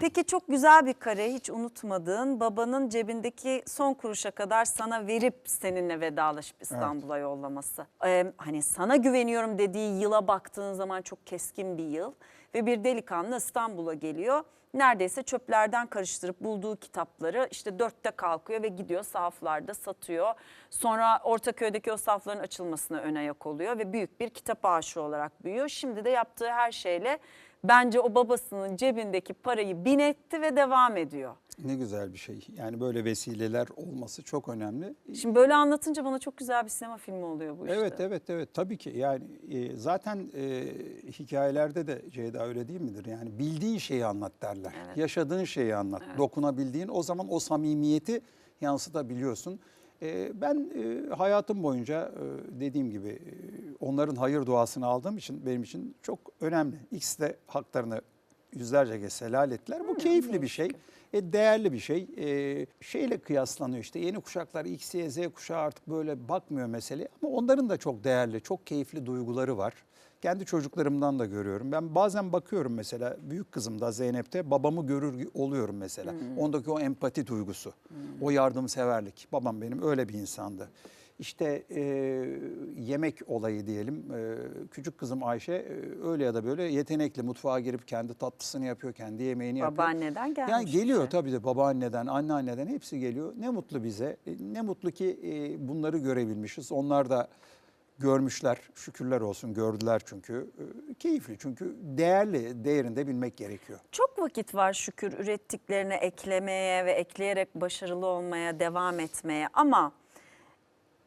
Peki çok güzel bir kare hiç unutmadığın babanın cebindeki son kuruşa kadar sana verip seninle vedalaşıp İstanbul'a yollaması. Ee, hani sana güveniyorum dediği yıla baktığın zaman çok keskin bir yıl ve bir delikanlı İstanbul'a geliyor. Neredeyse çöplerden karıştırıp bulduğu kitapları işte dörtte kalkıyor ve gidiyor sahaflarda satıyor. Sonra Ortaköy'deki o sahafların açılmasına ön ayak oluyor ve büyük bir kitap aşığı olarak büyüyor. Şimdi de yaptığı her şeyle bence o babasının cebindeki parayı bin etti ve devam ediyor. Ne güzel bir şey. Yani böyle vesileler olması çok önemli. Şimdi böyle anlatınca bana çok güzel bir sinema filmi oluyor bu işte. Evet evet evet tabii ki yani e, zaten e, hikayelerde de Ceyda öyle değil midir? Yani bildiğin şeyi anlat derler. Evet. Yaşadığın şeyi anlat. Dokunabildiğin o zaman o samimiyeti yansıtabiliyorsun. E, ben e, hayatım boyunca e, dediğim gibi e, onların hayır duasını aldığım için benim için çok önemli. İkisi de haklarını yüzlerce kez helal ettiler. Bu keyifli bir şey. E, değerli bir şey. E, şeyle kıyaslanıyor işte yeni kuşaklar X, Y, Z kuşağı artık böyle bakmıyor meseleye. Ama onların da çok değerli, çok keyifli duyguları var. Kendi çocuklarımdan da görüyorum. Ben bazen bakıyorum mesela büyük kızım da Zeynep'te babamı görür oluyorum mesela. Ondaki o empati duygusu, o yardımseverlik. Babam benim öyle bir insandı. İşte e, yemek olayı diyelim. E, küçük kızım Ayşe e, öyle ya da böyle yetenekli mutfağa girip kendi tatlısını yapıyor, kendi yemeğini yapıyor. Babaanneden gelmiş Yani geliyor bize. tabii de babaanneden, anneanneden hepsi geliyor. Ne mutlu bize. E, Ne mutlu ki e, bunları görebilmişiz. Onlar da görmüşler. Şükürler olsun gördüler çünkü. E, Keyifli çünkü değerli, değerinde bilmek gerekiyor. Çok vakit var şükür ürettiklerine eklemeye ve ekleyerek başarılı olmaya, devam etmeye ama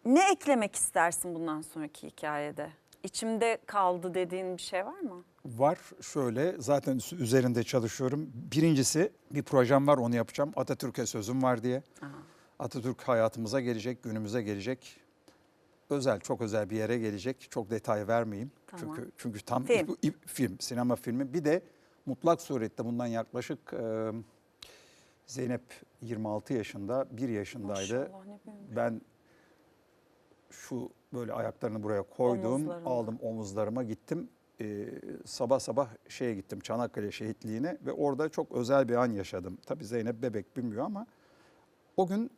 ne eklemek istersin bundan sonraki hikayede? İçimde kaldı dediğin bir şey var mı? Var şöyle zaten üzerinde çalışıyorum. Birincisi bir projem var onu yapacağım. Atatürk'e sözüm var diye. Atatürk hayatımıza gelecek, günümüze gelecek. Özel, çok özel bir yere gelecek. Çok detay vermeyeyim. Tamam. Çünkü çünkü tam Film. bu- ip- film, sinema filmi. Bir de mutlak surette bundan yaklaşık e, Zeynep 26 yaşında, 1 yaşındaydı. Maşallah. Ben şu böyle ayaklarını buraya koydum, Omuzlarına. aldım omuzlarıma gittim. Ee, sabah sabah şeye gittim Çanakkale şehitliğine ve orada çok özel bir an yaşadım. Tabii Zeynep bebek bilmiyor ama o gün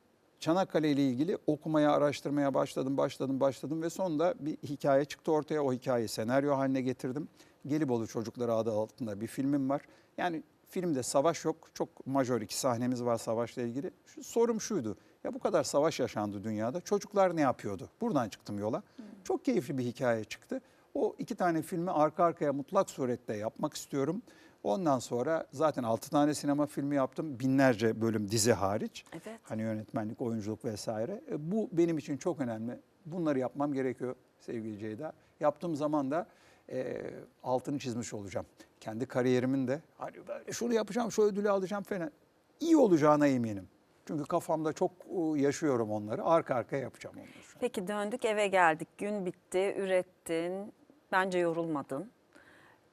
Çanakkale ile ilgili okumaya, araştırmaya başladım, başladım, başladım ve sonunda bir hikaye çıktı ortaya. O hikayeyi senaryo haline getirdim. Gelibolu Çocukları adı altında bir filmim var. Yani filmde savaş yok. Çok majör iki sahnemiz var savaşla ilgili. Şu, sorum şuydu. Ya bu kadar savaş yaşandı dünyada. Çocuklar ne yapıyordu? Buradan çıktım yola. Çok keyifli bir hikaye çıktı. O iki tane filmi arka arkaya mutlak surette yapmak istiyorum. Ondan sonra zaten altı tane sinema filmi yaptım. Binlerce bölüm dizi hariç. Evet. Hani yönetmenlik, oyunculuk vesaire. E, Bu benim için çok önemli. Bunları yapmam gerekiyor sevgili Ceyda. Yaptığım zaman da e, altını çizmiş olacağım. Kendi kariyerimin de hani ben şunu yapacağım, şu ödülü alacağım falan. İyi olacağına eminim. Çünkü kafamda çok yaşıyorum onları. Arka arkaya yapacağım onları. Peki döndük eve geldik. Gün bitti, ürettin. Bence yorulmadın.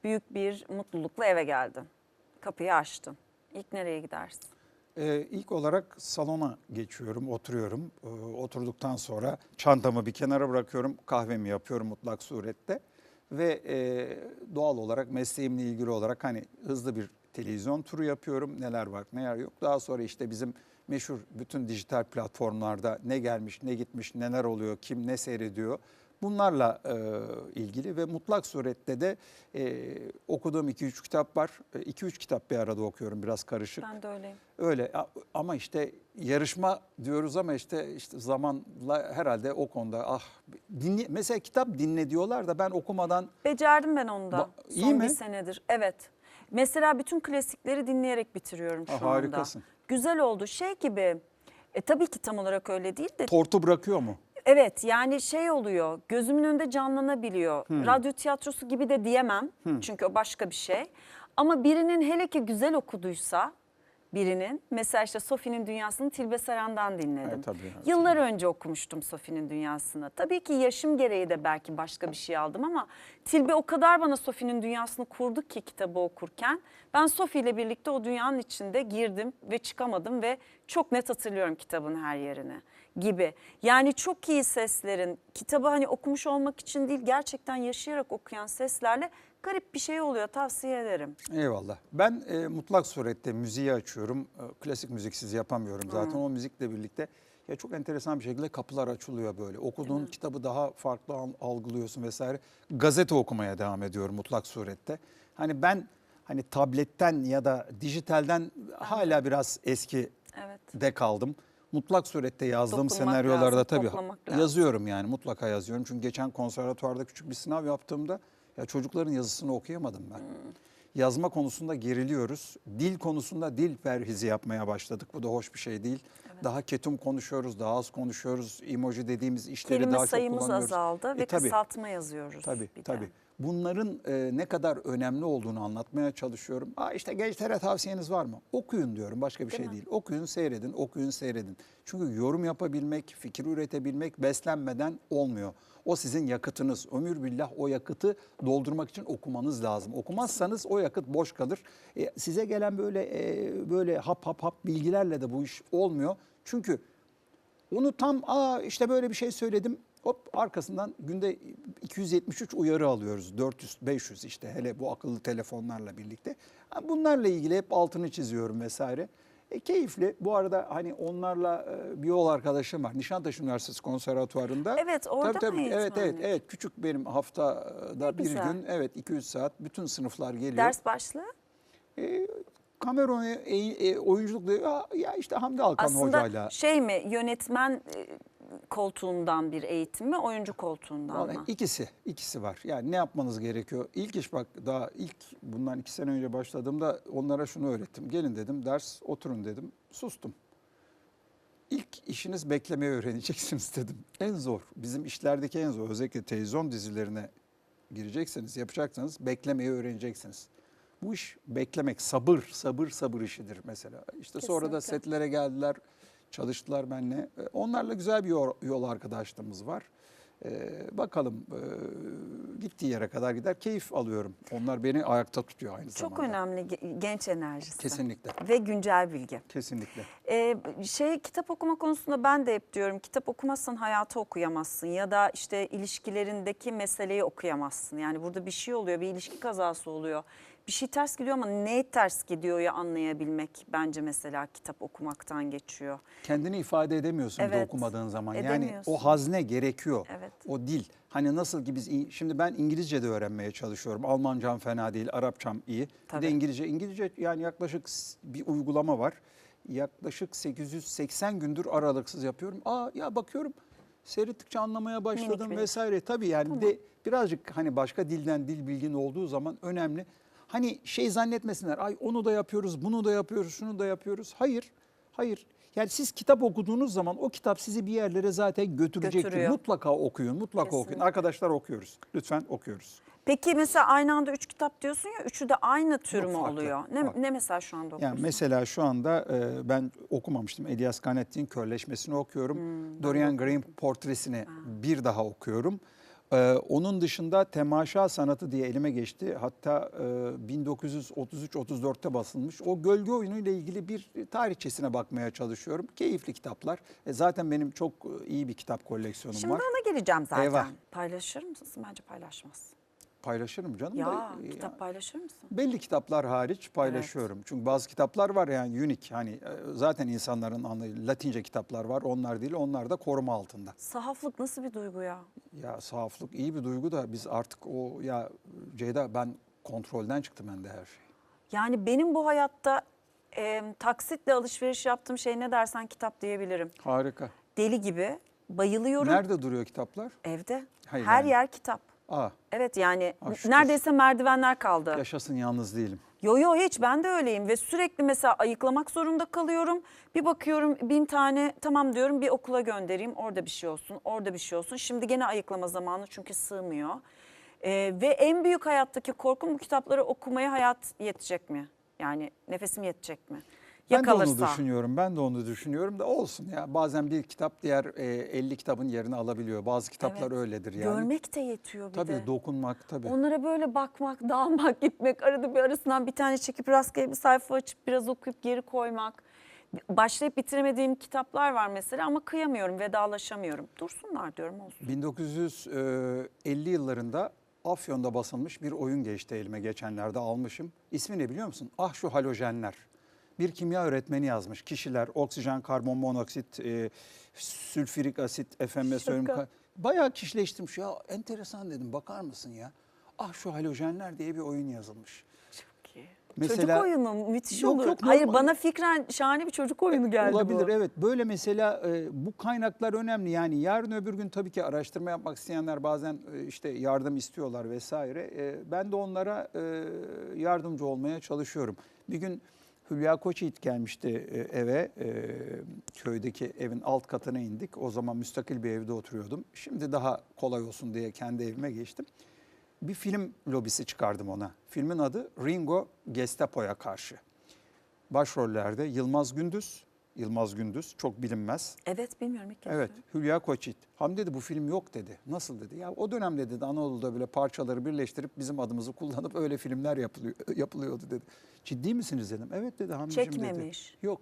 Büyük bir mutlulukla eve geldin. Kapıyı açtın. İlk nereye gidersin? Ee, ilk olarak salona geçiyorum, oturuyorum. Ee, oturduktan sonra çantamı bir kenara bırakıyorum, kahvemi yapıyorum mutlak surette. Ve e, doğal olarak mesleğimle ilgili olarak hani hızlı bir televizyon turu yapıyorum. Neler var, neler yok. Daha sonra işte bizim meşhur bütün dijital platformlarda ne gelmiş, ne gitmiş, neler oluyor, kim ne seyrediyor. Bunlarla e, ilgili ve mutlak surette de e, okuduğum 2-3 kitap var. 2-3 kitap bir arada okuyorum biraz karışık. Ben de öyleyim. Öyle ama işte yarışma diyoruz ama işte işte zamanla herhalde o konuda ah dinle mesela kitap dinle diyorlar da ben okumadan Becerdim ben onu da. Ba- iyi Son mi? bir senedir. Evet. Mesela bütün klasikleri dinleyerek bitiriyorum şu anda. harikasın. Güzel oldu. Şey gibi, e, tabii ki tam olarak öyle değil de tortu bırakıyor mu? Evet yani şey oluyor gözümün önünde canlanabiliyor. Hmm. Radyo tiyatrosu gibi de diyemem çünkü o başka bir şey. Ama birinin hele ki güzel okuduysa birinin mesela işte Sofi'nin Dünyası'nı Tilbe Saran'dan dinledim. Evet, tabii, evet. Yıllar önce okumuştum Sofi'nin Dünyası'nı. Tabii ki yaşım gereği de belki başka bir şey aldım ama Tilbe o kadar bana Sofi'nin Dünyası'nı kurdu ki kitabı okurken. Ben Sofi ile birlikte o dünyanın içinde girdim ve çıkamadım ve çok net hatırlıyorum kitabın her yerini gibi. Yani çok iyi seslerin kitabı hani okumuş olmak için değil gerçekten yaşayarak okuyan seslerle Garip bir şey oluyor tavsiye ederim. Eyvallah. Ben e, mutlak surette müziği açıyorum. E, klasik müziksiz yapamıyorum zaten. Hmm. O müzikle birlikte ya çok enteresan bir şekilde kapılar açılıyor böyle. Okuduğun kitabı daha farklı al- algılıyorsun vesaire. Gazete okumaya devam ediyorum mutlak surette. Hani ben hani tabletten ya da dijitalden hala biraz eski Evet. de kaldım. Mutlak surette yazdığım Dokunmak senaryolarda lazım, tabii yazıyorum yani mutlaka yazıyorum. Çünkü geçen konservatuvarda küçük bir sınav yaptığımda ya çocukların yazısını okuyamadım ben. Yazma konusunda geriliyoruz. Dil konusunda dil perhizi yapmaya başladık. Bu da hoş bir şey değil. Daha ketum konuşuyoruz, daha az konuşuyoruz. Emoji dediğimiz işleri Kelime daha çok sayımız kullanıyoruz. azaldı ve E, tabii. kısaltma yazıyoruz. Tabii bir de. Bunların e, ne kadar önemli olduğunu anlatmaya çalışıyorum. Aa işte gençlere tavsiyeniz var mı? Okuyun diyorum başka bir Değil şey mi? değil. Okuyun, seyredin, okuyun, seyredin. Çünkü yorum yapabilmek, fikir üretebilmek beslenmeden olmuyor. O sizin yakıtınız. Ömür billah o yakıtı doldurmak için okumanız lazım. Okumazsanız o yakıt boş kalır. E, size gelen böyle e, böyle hap hap hap bilgilerle de bu iş olmuyor. Çünkü onu tam aa işte böyle bir şey söyledim. Hop arkasından günde 273 uyarı alıyoruz. 400 500 işte hele bu akıllı telefonlarla birlikte. Bunlarla ilgili hep altını çiziyorum vesaire. E, keyifli. Bu arada hani onlarla e, bir yol arkadaşım var. Nişantaşı Üniversitesi Konservatuvarı'nda. Evet, orada tabii, tabii. mı Evet evet evet küçük benim haftada Ne bir güzel. gün evet 200 saat bütün sınıflar geliyor. Ders başlığı? E, Cameron e, e, oyunculuk diyor. Ya, işte Hamdi Alkan Aslında hocayla. şey mi yönetmen e, koltuğundan bir eğitim mi oyuncu koltuğundan Vallahi mı? ikisi, ikisi var. Yani ne yapmanız gerekiyor? İlk iş bak daha ilk bundan iki sene önce başladığımda onlara şunu öğrettim. Gelin dedim ders oturun dedim. Sustum. İlk işiniz beklemeyi öğreneceksiniz dedim. En zor, bizim işlerdeki en zor özellikle televizyon dizilerine girecekseniz, yapacaksanız beklemeyi öğreneceksiniz. Bu iş beklemek, sabır, sabır, sabır işidir mesela. İşte sonra da Kesinlikle. setlere geldiler, çalıştılar benimle. E, Onlarla güzel bir yol, yol arkadaşlığımız var. Ee, bakalım e, gittiği yere kadar gider. Keyif alıyorum. Onlar beni ayakta tutuyor aynı Çok zamanda. önemli ge- genç enerjisi. Kesinlikle. Ve güncel bilgi. Kesinlikle. Ee, şey kitap okuma konusunda ben de hep diyorum kitap okumazsan hayatı okuyamazsın ya da işte ilişkilerindeki meseleyi okuyamazsın. Yani burada bir şey oluyor, bir ilişki kazası oluyor. Bir şey ters gidiyor ama ne ters gidiyor ya anlayabilmek bence mesela kitap okumaktan geçiyor. Kendini ifade edemiyorsun bir de Evet, okumadığın zaman. Yani o hazne gerekiyor. Evet. O dil. Hani nasıl ki biz şimdi ben İngilizce de öğrenmeye çalışıyorum. Almancam fena değil, Arapçam iyi. Bir Tabii. de İngilizce. İngilizce yani yaklaşık bir uygulama var. Yaklaşık 880 gündür aralıksız yapıyorum. Aa ya bakıyorum seyrettikçe anlamaya başladım minik. vesaire. Tabii yani bir de birazcık hani başka dilden dil bilgin olduğu zaman önemli. Hani şey zannetmesinler. Ay onu da yapıyoruz, bunu da yapıyoruz, şunu da yapıyoruz. Hayır. Hayır. Yani siz kitap okuduğunuz zaman o kitap sizi bir yerlere zaten götürecektir. Götürüyor. Mutlaka okuyun, mutlaka okuyun. Kesinlikle. Arkadaşlar okuyoruz. Lütfen okuyoruz. Peki mesela aynı anda üç kitap diyorsun ya üçü de aynı tür mü farklı, oluyor? Ne, farklı. ne mesela şu anda okuyorsun? Yani mesela şu anda e, ben okumamıştım. Elias Canetti'nin Körleşmesini okuyorum. Hmm, Dorian Gray'in Portresini bir daha okuyorum. E, onun dışında Temaşa Sanatı diye elime geçti. Hatta e, 1933-34'te basılmış. O gölge oyunu ile ilgili bir tarihçesine bakmaya çalışıyorum. Keyifli kitaplar. E, zaten benim çok e, iyi bir kitap koleksiyonum Şimdi var. ona geleceğim zaten. Eyvah. Paylaşır mısın? Bence paylaşmazsın. Paylaşırım canım Ya da. e, kitap paylaşır mısın? Belli kitaplar hariç paylaşıyorum. Çünkü bazı kitaplar var yani unique hani e, zaten insanların anlayı Latince kitaplar var. Onlar değil onlar da koruma altında. Sahaflık nasıl bir duygu ya? Ya sahaflık iyi bir duygu da biz artık o ya Ceyda ben kontrolden çıktı bende her şey. Yani benim bu hayatta e, taksitle alışveriş yaptığım şey ne dersen kitap diyebilirim. Harika. Deli gibi bayılıyorum Nerede duruyor kitaplar? evde. Hayır Her yani. yer kitap. Aa Evet yani şükür. neredeyse merdivenler kaldı. yaşasın yalnız değilim. Yo yo hiç ben de öyleyim ve sürekli mesela ayıklamak zorunda kalıyorum. Bir bakıyorum bin tane tamam diyorum bir okula göndereyim orada bir şey olsun orada bir şey olsun. Şimdi gene ayıklama zamanı çünkü sığmıyor. Ee, ve en büyük hayattaki korkum bu kitapları okumaya hayat yetecek mi? Yani nefesim yetecek mi? Ya Ben de onu düşünüyorum. Ben de onu düşünüyorum da olsun ya. Bazen bir kitap diğer e, 50 kitabın yerini alabiliyor. Bazı kitaplar Evet. öyledir yani. Görmek de yetiyor bir Tabii de. dokunmak tabii. Onlara böyle bakmak, dalmak, gitmek, arada bir arasından bir tane çekip rastgele bir sayfa açıp biraz okuyup geri koymak. Başlayıp bitiremediğim kitaplar var mesela ama kıyamıyorum, vedalaşamıyorum. Dursunlar diyorum olsun. 1950 yıllarında Afyon'da basılmış bir oyun geçti elime geçenlerde almışım. İsmi ne biliyor musun? Ah şu halojenler. Bir kimya öğretmeni yazmış. Kişiler, oksijen, karbon monoksit, e, sülfürik asit, efendime söyleyeyim. Ka- Bayağı kişileştirmiş. Ya enteresan dedim bakar mısın ya? Ah şu halojenler diye bir oyun yazılmış. Çok iyi. Çocuk oyunu müthiş Yok, olur. yok, Hayır normal. bana fikren şahane bir çocuk oyunu geldi Olabilir bu. evet. Böyle mesela e, bu kaynaklar önemli. Yani yarın öbür gün tabii ki araştırma yapmak isteyenler bazen e, işte yardım istiyorlar vesaire. E, ben de onlara e, yardımcı olmaya çalışıyorum. Bir gün Hülya Koçyiğit gelmişti e, eve. E, köydeki evin alt katına indik. O zaman müstakil bir evde oturuyordum. Şimdi daha kolay olsun diye kendi evime geçtim. Bir film lobisi çıkardım ona. Filmin adı Ringo Gestapo'ya karşı. Başrollerde Yılmaz Gündüz, Yılmaz Gündüz çok bilinmez. Evet bilmiyorum ilk kez. Evet Hülya Koçyiğit. Hamdi dedi bu film yok dedi. Nasıl dedi? Ya o dönemde dedi Anadolu'da bile parçaları birleştirip bizim adımızı kullanıp öyle filmler yapılıyor, yapılıyordu dedi. Ciddi misiniz dedim. Evet dedi Hamdi'cim dedi. Çekmemiş. Yok.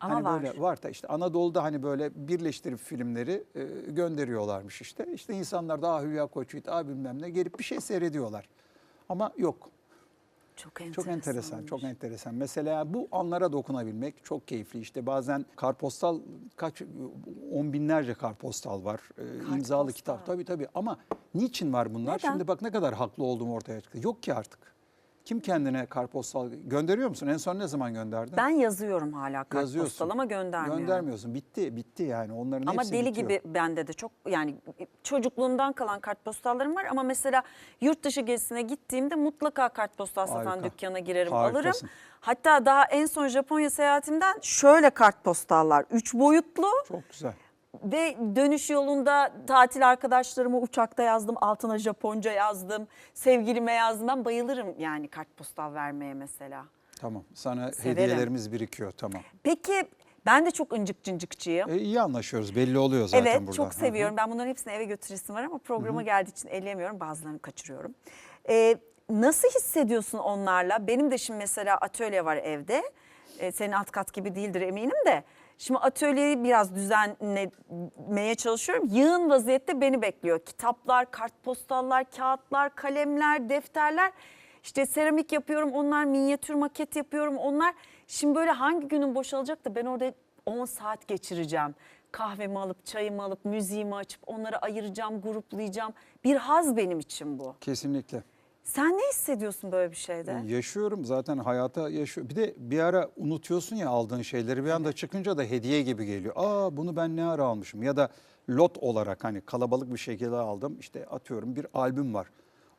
Ama hani var. Böyle, var da işte Anadolu'da hani böyle birleştirip filmleri e, gönderiyorlarmış işte. İşte insanlar daha Hülya Koçyiğit, ah bilmem ne gelip bir şey seyrediyorlar. Ama yok. Çok enteresan. Çok enteresan, çok enteresan. Mesela bu anlara dokunabilmek çok keyifli. İşte bazen karpostal kaç on binlerce karpostal var. Ee, imzalı kitap tabii tabii. Ama niçin var bunlar? Neden? Şimdi bak ne kadar haklı olduğum ortaya çıktı. Yok ki artık. Kim kendine karpostal gönderiyor musun? En son ne zaman gönderdin? Ben yazıyorum hala kartpostal ama göndermiyorum. Göndermiyorsun. Bitti, bitti yani. Onların Ama hepsi deli bitiyor. gibi bende de çok yani çocukluğumdan kalan kartpostallarım var ama mesela yurt dışı gezisine gittiğimde mutlaka kartpostal satan Harika. dükkana girerim Harikasın. alırım. Hatta daha en son Japonya seyahatimden şöyle kartpostallar. Üç boyutlu Çok güzel. Ve dönüş yolunda tatil arkadaşlarıma uçakta yazdım. Altına Japonca yazdım. Sevgilime yazdım. Ben bayılırım yani kartpostal vermeye mesela. Tamam. Sana Severim. hediyelerimiz birikiyor. Tamam. Peki ben de çok incik cincikçiyim. E, iyi anlaşıyoruz. Belli oluyor zaten evet burada. çok Hı hı. seviyorum. Ben bunların hepsini eve götüresim var ama programa geldiği için elleyemiyorum. Bazılarını kaçırıyorum. Ee, nasıl hissediyorsun onlarla? Benim de şimdi mesela atölye var evde. Ee, senin alt kat gibi değildir eminim de. Şimdi atölyeyi biraz düzenlemeye çalışıyorum. Yığın vaziyette beni bekliyor. Kitaplar, kartpostallar, kağıtlar, kalemler, defterler. İşte seramik yapıyorum, onlar minyatür maket yapıyorum, onlar. Şimdi böyle hangi günün boşalacak da ben orada 10 saat geçireceğim. Kahvemi alıp, çayımı alıp, müziğimi açıp onları ayıracağım, gruplayacağım. Bir haz benim için bu. Kesinlikle. Sen ne hissediyorsun böyle bir şeyde? Yaşıyorum zaten hayata yaşıyor. Bir de bir ara unutuyorsun ya aldığın şeyleri bir anda çıkınca da hediye gibi geliyor. Aa bunu ben ne ara almışım ya da lot olarak hani kalabalık bir şekilde aldım. İşte atıyorum bir albüm var.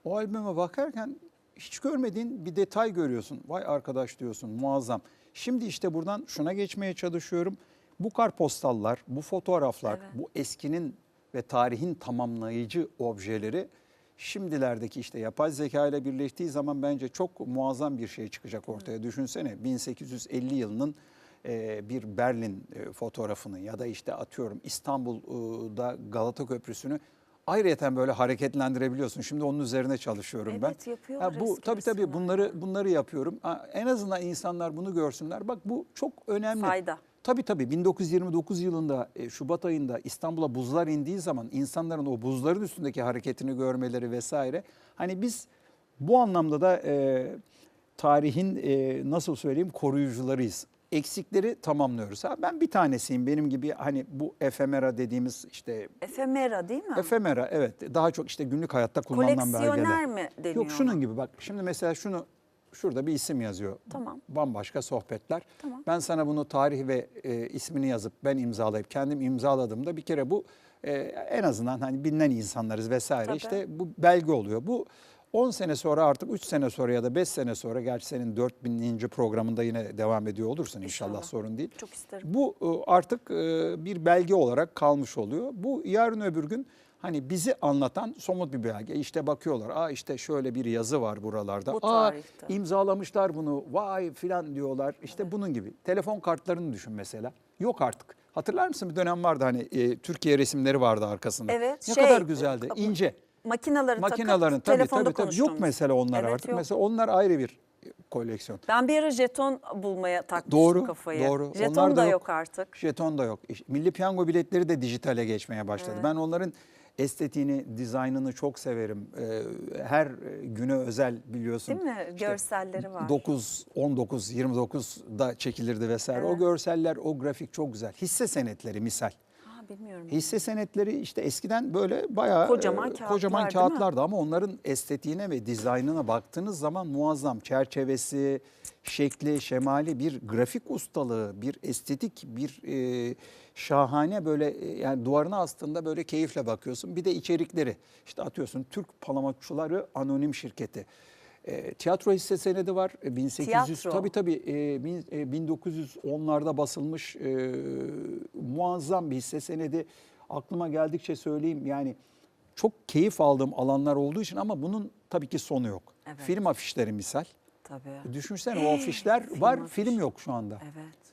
O albüme bakarken hiç görmediğin bir detay görüyorsun. Vay arkadaş diyorsun muazzam. Şimdi işte buradan şuna geçmeye çalışıyorum. Bu kartpostallar, bu fotoğraflar, bu eskinin ve tarihin tamamlayıcı objeleri şimdilerdeki işte yapay zeka ile birleştiği zaman bence çok muazzam bir şey çıkacak ortaya. Düşünsene 1850 yılının e, bir Berlin e, fotoğrafını ya da işte atıyorum İstanbul'da Galata Köprüsü'nü ayrıyeten böyle hareketlendirebiliyorsun. Şimdi onun üzerine çalışıyorum ben. Evet, yapıyorlar Ha, bu tabii tabii bunları bunları yapıyorum. Ha, En azından insanlar bunu görsünler. Bak bu çok önemli. Fayda. Tabii tabii 1929 yılında e, Şubat ayında İstanbul'a buzlar indiği zaman insanların o buzların üstündeki hareketini görmeleri vesaire. Hani biz bu anlamda da e, tarihin e, nasıl söyleyeyim koruyucularıyız. Eksikleri tamamlıyoruz. Ha, ben bir tanesiyim benim gibi hani bu efemera dediğimiz işte Efemera değil mi? efemera evet daha çok işte günlük hayatta kullanılan belgeler. Koleksiyoner mi deniyor Yok şunun gibi bak şimdi mesela şunu şurada bir isim yazıyor. Tamam. Bambaşka sohbetler. Tamam. Ben sana bunu tarih ve e, ismini yazıp ben imzalayıp kendim imzaladığımda bir kere bu e, en azından hani bilinen insanlarız vesaire Tabii. işte bu belge oluyor. Bu 10 sene sonra artık 3 sene sonra ya da 5 sene sonra gerçi senin 4000. programında yine devam ediyor olursun inşallah, İnşallah. sorun değil. Çok isterim. Bu e, artık e, bir belge olarak kalmış oluyor. Bu yarın öbür gün hani bizi anlatan somut bir belge. İşte bakıyorlar. Aa işte şöyle bir yazı var buralarda. Bu Aa tarihte. imzalamışlar bunu. Vay filan diyorlar. İşte bunun gibi. Telefon kartlarını düşün mesela. Yok artık. Hatırlar mısın bir dönem vardı hani e, Türkiye resimleri vardı arkasında. Evet, Ne şey, kadar güzeldi. ince. Makinaları Makinaların takıp tabii telefonda tabii tabii. Yok mesela onlar Evet, artık. yok. Mesela onlar ayrı bir koleksiyon. Ben bir ara jeton bulmaya takmıştım Doğru, kafayı. doğru. Jeton Onlar da da yok. yok. artık. Jeton da yok. Milli piyango biletleri de dijitale geçmeye başladı. Ben onların estetiğini, dizaynını çok severim. Ee, her güne özel biliyorsun. Değil mi? İşte Görselleri var. 9, 19, 29'da çekilirdi vesaire. O Evet. görseller, o grafik çok güzel. Hisse senetleri misal. Ha, bilmiyorum. Hisse senetleri işte eskiden böyle bayağı Kocaman e, kağıtlar, kocaman değil mi? kağıtlardı ama onların estetiğine ve dizaynına baktığınız zaman muazzam çerçevesi, şekli, şemali bir grafik ustalığı, bir estetik, bir e, şahane böyle e, yani duvarına aslında böyle keyifle bakıyorsun. Bir de içerikleri işte atıyorsun Türk Palamatçıları Anonim Şirketi. E, tiyatro hisse senedi var. E, 1800 Tiyatro. tabii tabii e, bin- e, 1910'larda basılmış e, muazzam bir hisse senedi. Aklıma geldikçe söyleyeyim yani çok keyif aldığım alanlar olduğu için ama bunun tabii ki sonu yok. Evet. Film afişleri misal. Tabii. Düşünsene o afişler Film var, afiş. film yok şu anda. Evet.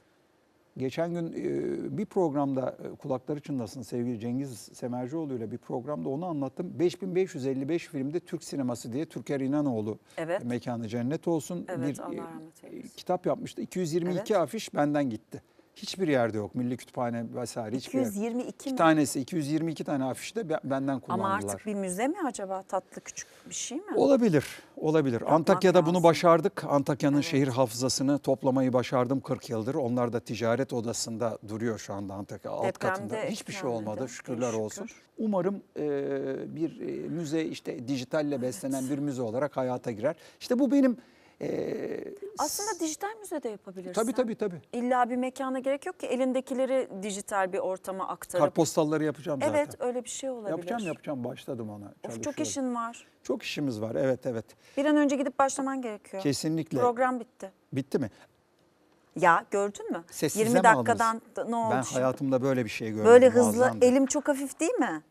Geçen gün e, bir programda e, kulakları çınlasın sevgili Cengiz Semercioğlu ile bir programda onu anlattım. 5555 filmde Türk sineması diye Türker İnanoğlu Evet. mekanı cennet olsun Evet, bir e, kitap yapmıştı. 222 Evet. afiş benden gitti. Hiçbir yerde yok. Milli Kütüphane vesaire hiçbir yer. 222 İki mi? tanesi 222 tane afişte be- benden Ama kullandılar. artık bir müze mi acaba? Tatlı küçük bir şey mi? Olabilir, olabilir. Antakya'da bunu başardık. Antakya'nın Evet. şehir hafızasını toplamayı başardım 40 yıldır. Onlar da ticaret odasında duruyor şu anda Antakya alt Depremde katında. Hiçbir şey olmadı şükürler Şükür. olsun. Umarım e, bir müze işte dijitalle beslenen bir müze olarak hayata girer. İşte bu benim e, Aslında dijital müze de yapabilirsin. tabii tabii tabii. İlla bir mekana gerek yok ki elindekileri dijital bir ortama aktarıp. Kartpostalları yapacağım zaten. Evet öyle bir şey olabilir. Yapacağım yapacağım başladım ona. Of, çok işin var. Çok işimiz var evet evet. Bir an önce gidip başlaman gerekiyor. Kesinlikle. Program bitti. Bitti mi? Ya gördün mü? Sessize 20 mi aldınız? dakikadan da- ne oldu? Ben şimdi? hayatımda böyle bir şey görmedim. Böyle hızlı, muazzamdı. elim çok hafif değil mi?